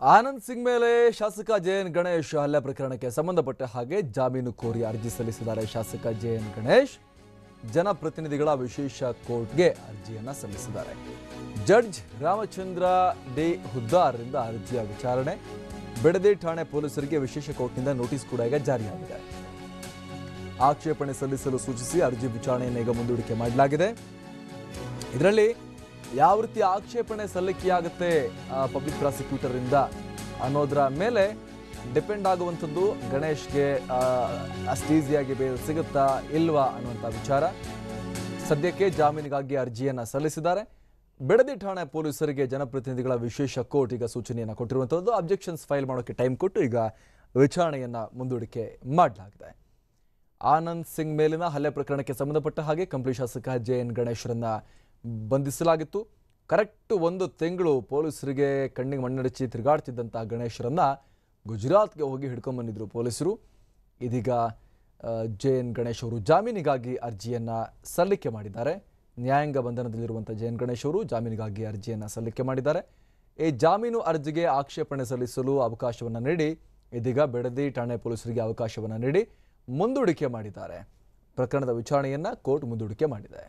ಆನಂದ್ ಸಿಂಗ್ ಮೇಲೆ ಶಾಸಕ J N Ganesh ಹಲ್ಲೆ ಪ್ರಕರಣಕ್ಕೆ ಸಂಬಂಧಪಟ್ಟ ಹಾಗೆ ಜಾಮೀನು ಕೋರಿ ಅರ್ಜಿ ಸಲ್ಲಿಸಿದ್ದಾರೆ. ಶಾಸಕ ಜೆ ಎನ್ ಗಣೇಶ್ ಜನಪ್ರತಿನಿಧಿಗಳ ವಿಶೇಷ ಕೋರ್ಟ್ಗೆ ಅರ್ಜಿಯನ್ನ ಸಲ್ಲಿಸಿದ್ದಾರೆ. ಜಡ್ಜ್ ರಾಮಚಂದ್ರ ಡಿ ಹುದ್ದಾರ್ರಿಂದ ಅರ್ಜಿಯ ವಿಚಾರಣೆ. ಬಿಡದಿ ಠಾಣೆ ಪೊಲೀಸರಿಗೆ ವಿಶೇಷ ಕೋರ್ಟ್ನಿಂದ ನೋಟಿಸ್ ಕೂಡ ಈಗ ಜಾರಿಯಾಗಿದೆ. ಆಕ್ಷೇಪಣೆ ಸಲ್ಲಿಸಲು ಸೂಚಿಸಿ ಅರ್ಜಿ ವಿಚಾರಣೆಯನ್ನು ಈಗ ಮುಂದೂಡಿಕೆ ಮಾಡಲಾಗಿದೆ. ಇದರಲ್ಲಿ ಯಾವ ರೀತಿ ಆಕ್ಷೇಪಣೆ ಸಲ್ಲಿಕೆಯಾಗುತ್ತೆ ಪಬ್ಲಿಕ್ ಪ್ರಾಸಿಕ್ಯೂಟರ್ ಇಂದ ಅನ್ನೋದರ ಮೇಲೆ ಡಿಪೆಂಡ್ ಆಗುವಂಥದ್ದು ಗಣೇಶ್ಗೆ ಅಷ್ಟು ಈಸಿಯಾಗಿ ಬೇಲ್ ಸಿಗುತ್ತಾ ಇಲ್ವಾ ಅನ್ನುವಂಥ ವಿಚಾರ. ಸದ್ಯಕ್ಕೆ ಜಾಮೀನಿಗಾಗಿ ಅರ್ಜಿಯನ್ನ ಸಲ್ಲಿಸಿದ್ದಾರೆ. ಬೆಡದಿ ಠಾಣೆ ಪೊಲೀಸರಿಗೆ ಜನಪ್ರತಿನಿಧಿಗಳ ವಿಶೇಷ ಕೋರ್ಟ್ ಈಗ ಸೂಚನೆಯನ್ನು ಕೊಟ್ಟಿರುವಂಥದ್ದು. ಅಬ್ಜೆಕ್ಷನ್ಸ್ ಫೈಲ್ ಮಾಡೋಕ್ಕೆ ಟೈಮ್ ಕೊಟ್ಟು ಈಗ ವಿಚಾರಣೆಯನ್ನ ಮುಂದೂಡಿಕೆ ಮಾಡಲಾಗಿದೆ. ಆನಂದ್ ಸಿಂಗ್ ಮೇಲಿನ ಹಲ್ಲೆ ಪ್ರಕರಣಕ್ಕೆ ಸಂಬಂಧಪಟ್ಟ ಹಾಗೆ ಕಂಪ್ಲಿ ಶಾಸಕ ಜೆ ಎನ್ ಗಣೇಶ್ರನ್ನ ಬಂಧಿಸಲಾಗಿತ್ತು. ಕರೆಕ್ಟ್ ಒಂದು ತಿಂಗಳು ಪೊಲೀಸರಿಗೆ ಕಣ್ಣಿಗೆ ಮಣ್ಣಡಚಿ ತಿರುಗಾಡ್ತಿದ್ದಂಥ ಗಣೇಶರನ್ನು ಗುಜರಾತ್ಗೆ ಹೋಗಿ ಹಿಡ್ಕೊಂಡ್ಬಂದಿದ್ರು ಪೊಲೀಸರು. ಇದೀಗ ಜೆ ಎನ್ ಗಣೇಶ್ ಅವರು ಜಾಮೀನಿಗಾಗಿ ಅರ್ಜಿಯನ್ನು ಸಲ್ಲಿಕೆ ಮಾಡಿದ್ದಾರೆ. ನ್ಯಾಯಾಂಗ ಬಂಧನದಲ್ಲಿರುವಂಥ ಜೆ ಎನ್ ಗಣೇಶ್ ಅವರು ಜಾಮೀನಿಗಾಗಿ ಅರ್ಜಿಯನ್ನು ಸಲ್ಲಿಕೆ ಮಾಡಿದ್ದಾರೆ. ಈ ಜಾಮೀನು ಅರ್ಜಿಗೆ ಆಕ್ಷೇಪಣೆ ಸಲ್ಲಿಸಲು ಅವಕಾಶವನ್ನು ನೀಡಿ, ಇದೀಗ ಬೆಡದಿ ಠಾಣೆ ಪೊಲೀಸರಿಗೆ ಅವಕಾಶವನ್ನು ನೀಡಿ ಮುಂದೂಡಿಕೆ ಮಾಡಿದ್ದಾರೆ. ಪ್ರಕರಣದ ವಿಚಾರಣೆಯನ್ನು ಕೋರ್ಟ್ ಮುಂದೂಡಿಕೆ ಮಾಡಿದೆ.